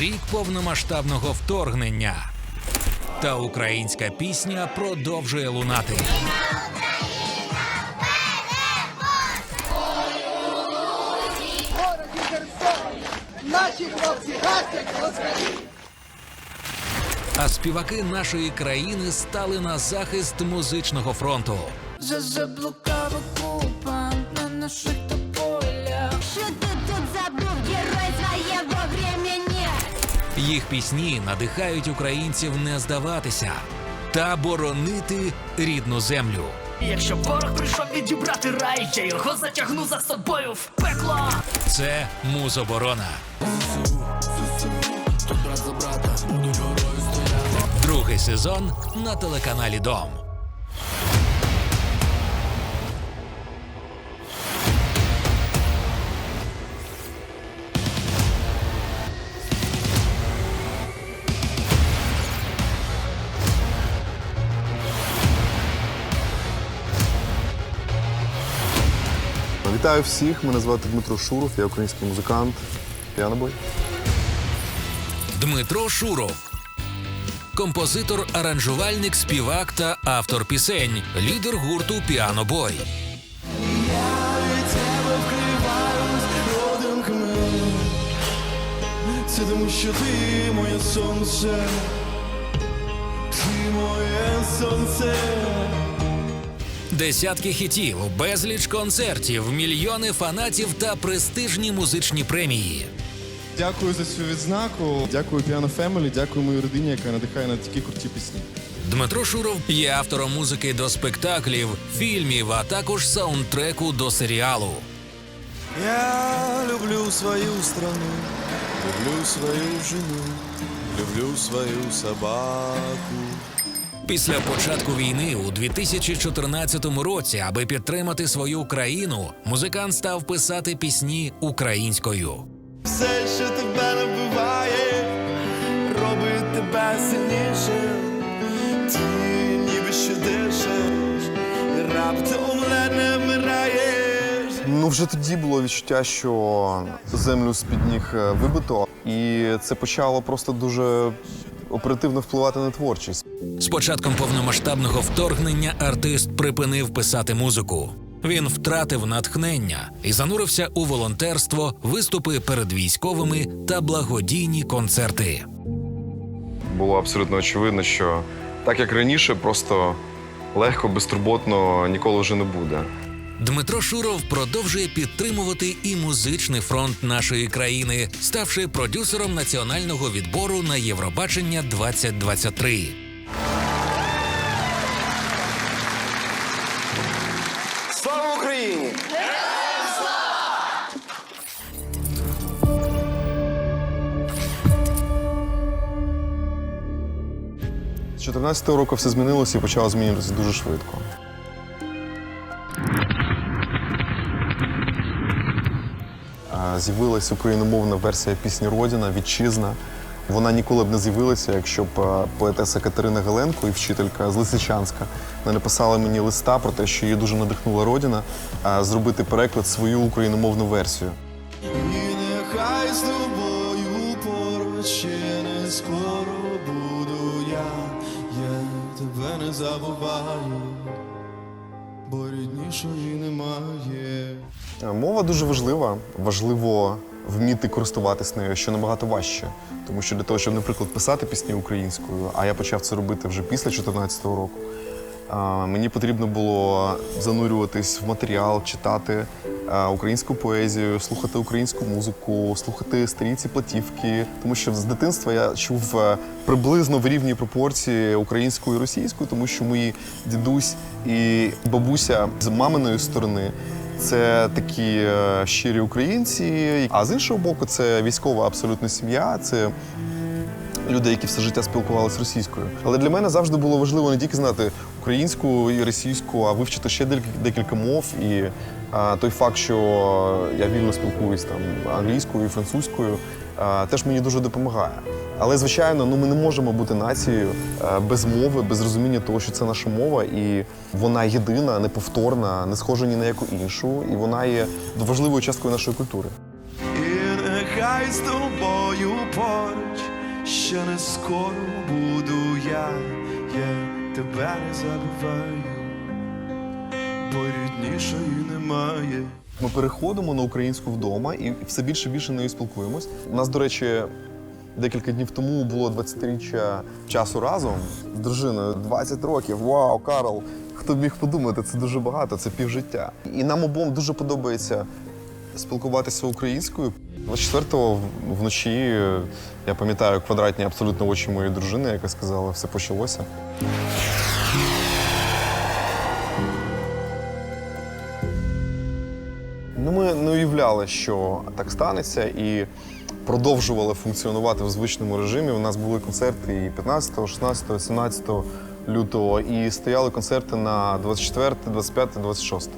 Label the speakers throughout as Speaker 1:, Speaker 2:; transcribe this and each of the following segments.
Speaker 1: рік повномасштабного вторгнення. Та українська пісня продовжує лунати.
Speaker 2: Наші хлопці гасять!
Speaker 1: А співаки нашої країни стали на захист музичного фронту.
Speaker 3: Вже
Speaker 1: Їх пісні надихають українців не здаватися та боронити рідну землю.
Speaker 4: Якщо ворог прийшов відібрати рай, я його затягну за собою в пекло.
Speaker 1: Це музоборона. Другий сезон на телеканалі Дом.
Speaker 5: Вітаю всіх. Мене звати Дмитро Шуров, я український музикант. Піанобой.
Speaker 1: Дмитро Шуров. Композитор, аранжувальник, співак та автор пісень, лідер гурту Піанобой.
Speaker 6: Це тому, що ти моє сонце, ти моє сонце.
Speaker 1: Десятки хітів, безліч концертів, мільйони фанатів та престижні музичні премії.
Speaker 5: Дякую за цю відзнаку. Дякую Piano Family, дякую моїй родині, яка надихає на такі круті пісні.
Speaker 1: Дмитро Шуров є автором музики до спектаклів, фільмів, а також саундтреку до серіалу.
Speaker 6: Я люблю свою страну, люблю свою жену, люблю свою собаку.
Speaker 1: Після початку війни у 2014 році, аби підтримати свою країну, музикант став писати пісні українською.
Speaker 6: Все, що тебе набиває, робить тебе сильніше. Ти ніби що дишиш, раптом не вмираєш.
Speaker 5: Ну вже тоді було відчуття, що землю з-під ніг е, вибито, і це почало просто дуже оперативно впливати на творчість.
Speaker 1: З початком повномасштабного вторгнення артист припинив писати музику. Він втратив натхнення і занурився у волонтерство, виступи перед військовими та благодійні концерти.
Speaker 5: Було абсолютно очевидно, що так як раніше, просто легко, безтурботно ніколи вже не буде.
Speaker 1: Дмитро Шуров продовжує підтримувати і музичний фронт нашої країни, ставши продюсером національного відбору на Євробачення 2023.
Speaker 6: Слава Україні!
Speaker 5: З 14-го року все змінилося і почало змінюватися дуже швидко. А, З'явилась україномовна версія пісні Родіна Вітчизна. Вона ніколи б не з'явилася, якщо б поетеса Катерина Галенко і вчителька з Лисичанська не написала мені листа про те, що її дуже надихнула Родіна а, зробити переклад свою україномовну версію.
Speaker 6: І нехай з тобою поруч ще не скоро буду я, я тебе не забуваю, бо ріднішої немає.
Speaker 5: Е, Мова дуже важлива. Важливо вміти користуватись нею, що набагато важче. Тому що для того, щоб, наприклад, писати пісні українською, а я почав це робити вже після 2014 року. Мені потрібно було занурюватись в матеріал, читати українську поезію, слухати українську музику, слухати старі ці платівки. Тому що з дитинства я чув е, приблизно в рівній пропорції українською і російською, тому що мої дідусь і бабуся з маминої сторони це такі е, щирі українці. А з іншого боку, це військова абсолютно сім'я. Це люди, які все життя спілкувалися російською. Але для мене завжди було важливо не тільки знати українську і російську, а вивчити ще декілька, мов. І той факт, що я вільно спілкуюсь там англійською і французькою, теж мені дуже допомагає. Але звичайно, ну ми не можемо бути нацією е, без мови, без розуміння того, що це наша мова, і вона єдина, неповторна, не схожа ні на яку іншу, і вона є важливою часткою нашої культури.
Speaker 6: І нехай з тобою поруч ще не скоро буду я, я тебе не забуваю, бо ріднішої немає.
Speaker 5: Ми переходимо на українську вдома і все більше і більше нею спілкуємось. У нас, до речі, декілька днів тому було 20-річчя часу разом з дружиною. 20 років. Вау, Карл! Хто б міг подумати, це дуже багато, це півжиття. І нам обом дуже подобається спілкуватися українською. 24-го вночі я пам'ятаю квадратні абсолютно очі моєї дружини, яка сказала, все почалося. Ну, ми не уявляли, що так станеться, і продовжували функціонувати в звичному режимі. У нас були концерти і 15, 16, 17 лютого, і стояли концерти на 24, 25, 26.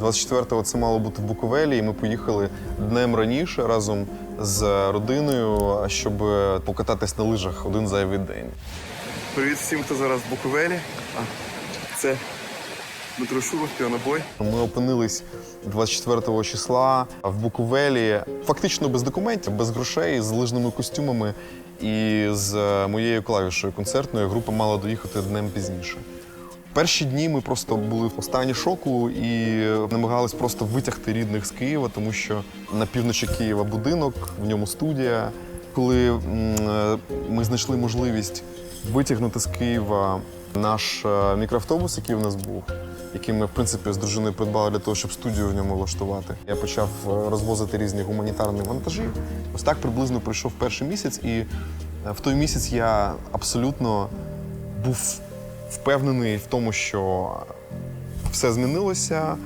Speaker 5: 24-го це мало бути в Буковелі, і ми поїхали днем раніше разом з родиною, щоб покататись на лижах один зайвий день. Привіт всім, хто зараз в Буковелі. Це Дмитро Шуров, піанобой. Ми опинились 24 числа в Буковелі, фактично без документів, без грошей, з лижними костюмами. І з е, моєю клавішою концертною група мала доїхати днем пізніше. Перші дні ми просто були в стані шоку і намагались просто витягти рідних з Києва, тому що на півночі Києва будинок, в ньому студія. Коли е, ми знайшли можливість витягнути з Києва наш е, мікроавтобус, який в нас був, який ми, в принципі, з дружиною придбали для того, щоб студію в ньому влаштувати. Я почав е, розвозити різні гуманітарні вантажі. Ось так приблизно пройшов перший місяць, і е, в той місяць я абсолютно був впевнений в тому, що все змінилося.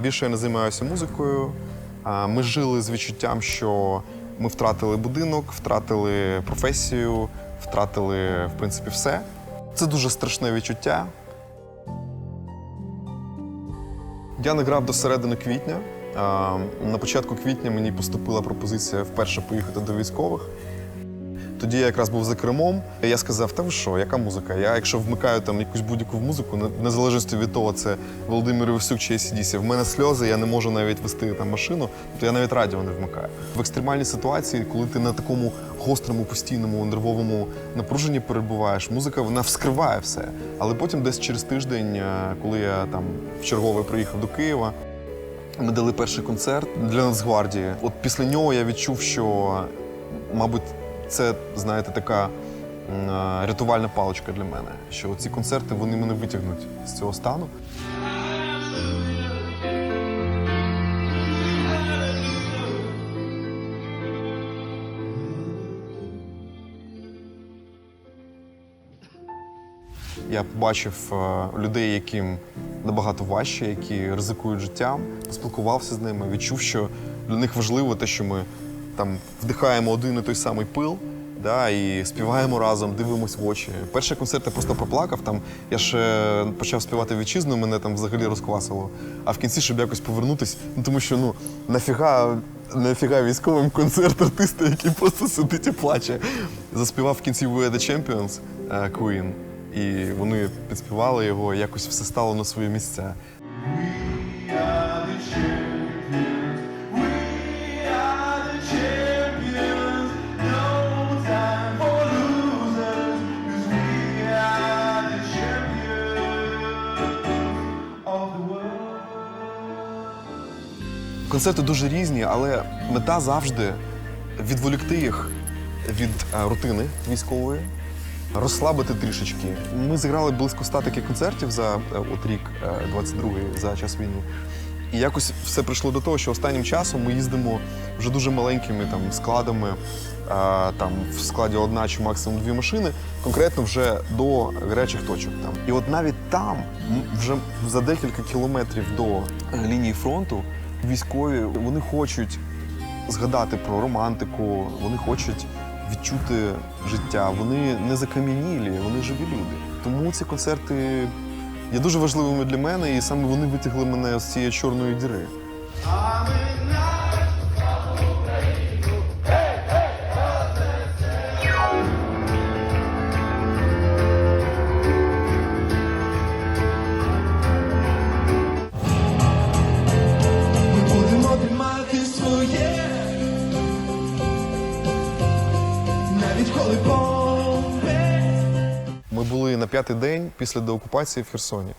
Speaker 5: Більше я не займаюся музикою. Ми жили з відчуттям, що ми втратили будинок, втратили професію, втратили, в принципі, все. Це дуже страшне відчуття. Я не грав до середини квітня. На початку квітня мені поступила пропозиція вперше поїхати до військових. Тоді я якраз був за кермом. і Я сказав: та ви що, яка музика? Я якщо вмикаю там якусь будь-яку музику, не- незалежності від того, це Володимир Івасюк чи ACDC, в мене сльози, я не можу навіть вести там машину, то я навіть радіо не вмикаю. В екстремальній ситуації, коли ти на такому гострому, постійному нервовому напруженні перебуваєш, музика вона вскриває все. Але потім, десь через тиждень, е, коли я там в чергове приїхав до Києва, ми дали перший концерт для Нацгвардії. От після нього я відчув, що, мабуть, це, знаєте, така е, рятувальна паличка для мене. Що ці концерти вони мене витягнуть з цього стану. Я побачив е, людей, яким набагато важче, які ризикують життям, поспілкувався з ними, відчув, що для них важливо те, що ми там вдихаємо один і той самий пил. Да, і співаємо разом, дивимось в очі. Перший концерт я просто поплакав. Там я ще почав співати вітчизну, мене там взагалі розквасило. А в кінці, щоб якось повернутись, ну тому що ну нафіга, нафіга військовим концерт артиста, який просто сидить і плаче. Заспівав в кінці We Are The Champions е, Queen. І вони підспівали його, якось все стало на свої місця. Концерти дуже різні, але мета завжди відволікти їх від е, рутини військової, розслабити трішечки. Ми зіграли близько ста таких концертів за е, от рік, е, 22-й, за час війни. І якось все прийшло до того, що останнім часом ми їздимо вже дуже маленькими там складами, е, там в складі одна чи максимум дві машини, конкретно вже до гарячих точок. Там. І от навіть там, вже за декілька кілометрів до е, лінії фронту, військові вони хочуть згадати про романтику, вони хочуть відчути життя. Вони не закам'янілі, вони живі люди. Тому ці концерти є дуже важливими для мене, і саме вони витягли мене з цієї чорної діри. 25-й день після деокупації в Херсоні.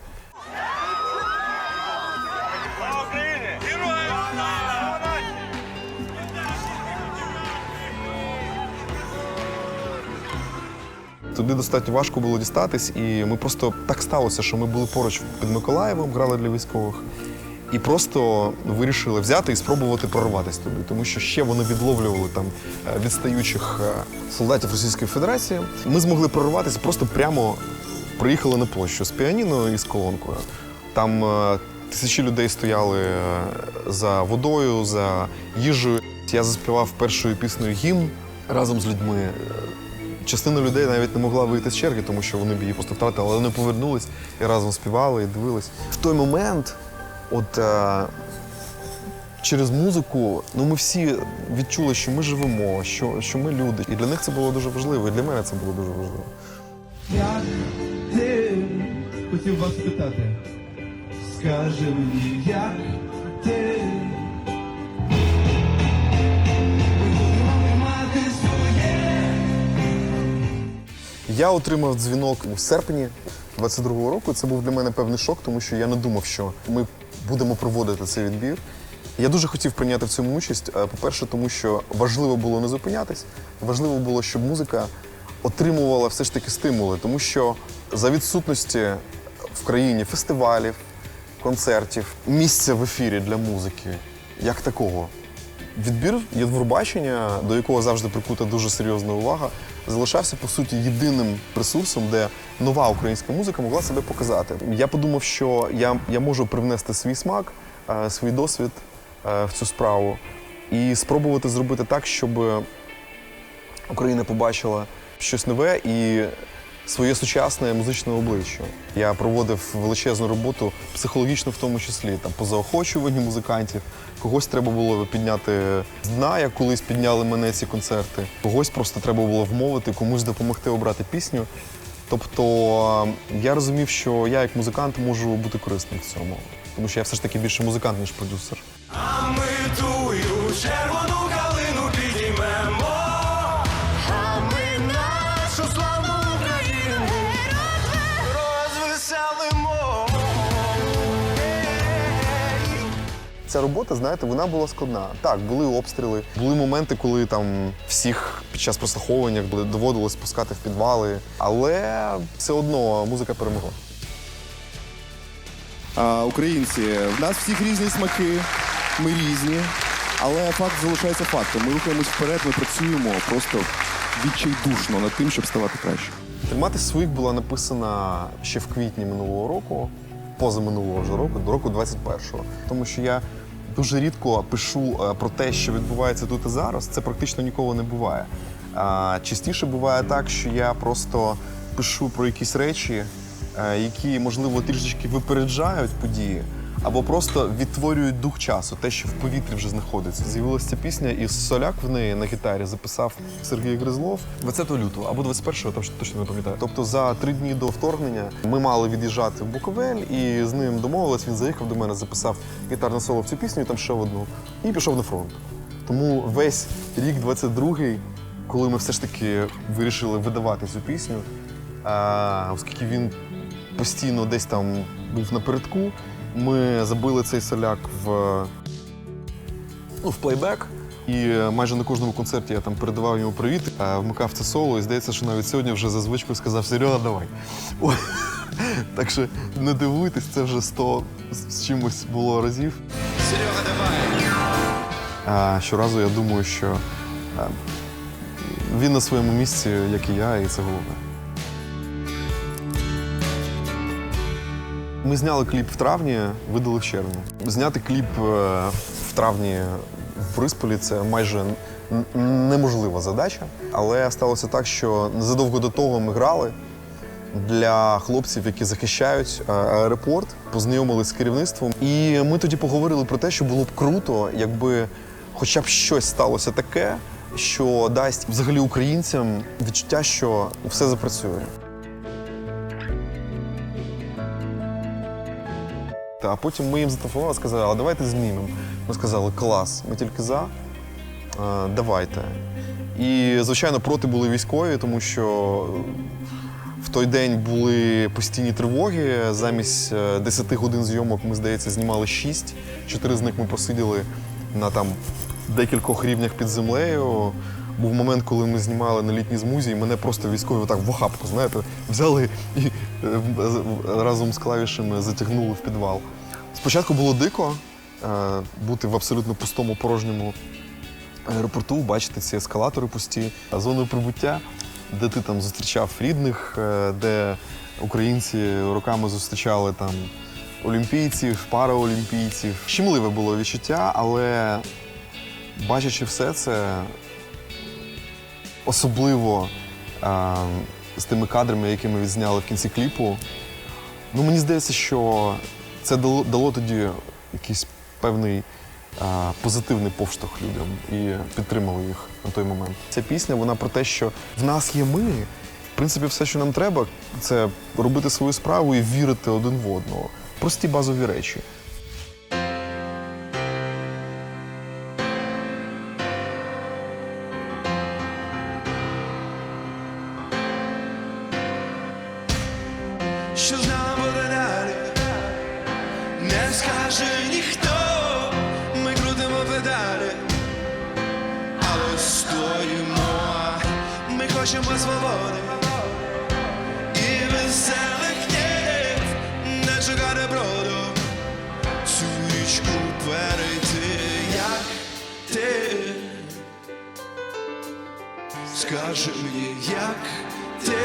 Speaker 5: Туди достатньо важко було дістатись, і ми просто так сталося, що ми були поруч під Миколаєвом, грали для військових, і просто вирішили взяти і спробувати прорватися туди, тому що ще вони відловлювали там е, відстаючих е, солдатів Російської Федерації. Ми змогли прорватися просто прямо приїхали на площу з піаніно і з колонкою. Там е, тисячі людей стояли е, за водою, за їжею. Я заспівав першою піснею гімн разом з людьми. Е, Частина людей навіть не могла вийти з черги, тому що вони б її просто втратили, але вони повернулись і разом співали і дивились. В той момент, от е, через музику, ну ми всі відчули, що ми живемо, що, що ми люди. І для них це було дуже важливо, і для мене це було дуже важливо.
Speaker 6: Хотів вас питати, скажи мені, як ти.
Speaker 5: Я отримав дзвінок у серпні 22-го року. Це був для мене певний шок, тому що я не думав, що ми будемо проводити цей відбір. Я дуже хотів прийняти в цьому участь. е, По-перше, тому що важливо було не зупинятись, важливо було, щоб музика отримувала все ж таки стимули, тому що за відсутності в країні фестивалів, концертів, місця в ефірі для музики, як такого, Відбір Євробачення, до якого завжди прикута дуже серйозна увага, залишався по суті єдиним ресурсом, де нова українська музика могла себе показати. Я подумав, що я, я можу привнести свій смак, е, свій досвід е, в цю справу і спробувати зробити так, щоб Україна побачила щось нове і своє сучасне музичне обличчя. Я проводив величезну роботу, психологічно в тому числі, там по заохочуванню музикантів. Когось треба було підняти з дна, як колись підняли мене ці концерти. Когось просто треба було вмовити, комусь допомогти обрати пісню. Тобто е, я розумів, що я як музикант можу бути корисним в цьому, тому що я все ж таки більше музикант, ніж продюсер.
Speaker 6: А ми тую червону
Speaker 5: Ця робота, знаєте, вона була складна. Так, були обстріли, були моменти, коли там всіх під час прослуховування доводилось спускати в підвали, але все одно музика перемогла.
Speaker 7: А, українці, в нас всіх різні смаки, ми різні, але факт залишається фактом. Ми рухаємось вперед, ми працюємо просто відчайдушно над тим, щоб ставати краще.
Speaker 5: Тримати своїх була написана ще в квітні минулого року, позаминулого вже року, до року 21-го. Тому що я дуже рідко пишу е, про те, що відбувається тут і зараз. Це практично ніколи не буває. Частіше буває так, що я просто пишу про якісь речі, е, які, можливо, трішечки випереджають події. Або просто відтворюють дух часу, те, що в повітрі вже знаходиться. З'явилася ця пісня, і соляк в неї на гітарі записав Сергій Гризлов 20 лютого або 21-го, там точно не пам'ятаю. Тобто за три дні до вторгнення ми мали від'їжджати в Буковель, і з ним домовились. Він заїхав до мене, записав гітарне соло в цю пісню, і там ще одну, і пішов на фронт. Тому весь рік 22-й, коли ми все ж таки вирішили видавати цю пісню, оскільки він постійно десь там був напередку, ми забили цей соляк в, ну, в плейбек. І майже на кожному концерті я там передавав йому привіт, а, вмикав це соло, і здається, що навіть сьогодні вже за звичкою сказав Серега, давай. Так що не дивуйтесь, це вже 100 з- з чимось було разів.
Speaker 6: Серега, давай.
Speaker 5: Щоразу я думаю, що він на своєму місці, як і я, і це головне. Ми зняли кліп в травні, видали в червні. Зняти кліп е, в травні в Борисполі це майже неможлива задача. Але сталося так, що незадовго до того ми грали для хлопців, які захищають е, аеропорт, познайомились з керівництвом. І ми тоді поговорили про те, що було б круто, якби хоча б щось сталося таке, що дасть взагалі українцям відчуття, що все запрацює. А потім ми їм зателефонували, сказали, а давайте знімемо. Ми сказали, клас, ми тільки за, е, давайте. І, звичайно, проти були військові, тому що в той день були постійні тривоги. Замість е, 10 годин зйомок ми, здається, знімали 6. Чотири з них ми посиділи на там декількох рівнях під землею. Був момент, коли ми знімали на літній змузі, і мене просто військові так в охапку, знаєте, взяли і е, разом з клавішами затягнули в підвал. Спочатку було дико е, бути в абсолютно пустому порожньому аеропорту, бачити ці ескалатори пусті, зону прибуття, де ти там зустрічав рідних, е, де українці роками зустрічали там олімпійців, параолімпійців. Щемливе було відчуття, але бачачи все це, особливо е, з тими кадрами, які ми відзняли в кінці кліпу, ну мені здається, що це дало, дало тоді якийсь певний а, позитивний повштовх людям і підтримало їх на той момент. Ця пісня вона про те, що в нас є ми. В принципі, все, що нам треба, це робити свою справу і вірити один в одного. Прості базові речі.
Speaker 6: Не скаже ніхто, ми крутимо педалі, але стоїмо, ми хочемо свободи і веселих днів, не шукати броду, цю річку перейти, як ти. Скажи мені, як ти.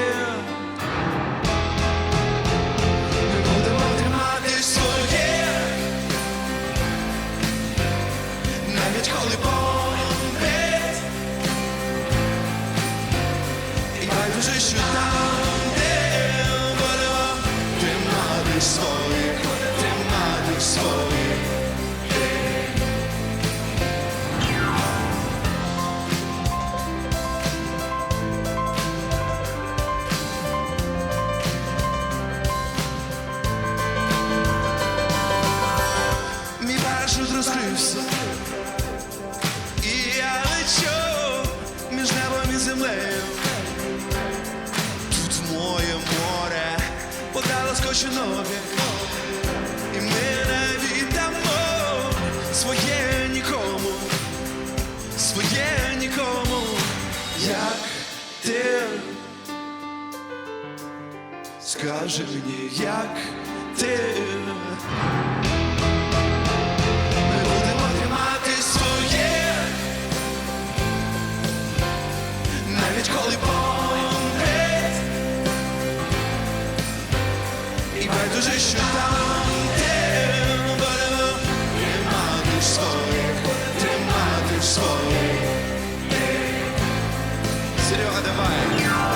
Speaker 6: І і ми не віддамо своє нікому, своє нікому, як ти. Скажи мені, як ти. Серега, давай.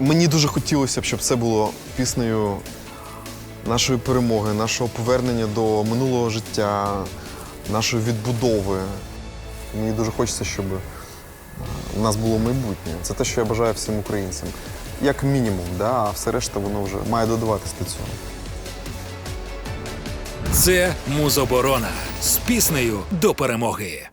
Speaker 5: Мені дуже хотілося б, щоб це було піснею нашої перемоги, нашого повернення до минулого життя, нашої відбудови. Мені дуже хочеться, щоб е, у нас було майбутнє. Це те, що я бажаю всім українцям. Як мінімум, да? а все решта воно вже має додаватись до цього.
Speaker 1: Це Музоборона з піснею до перемоги.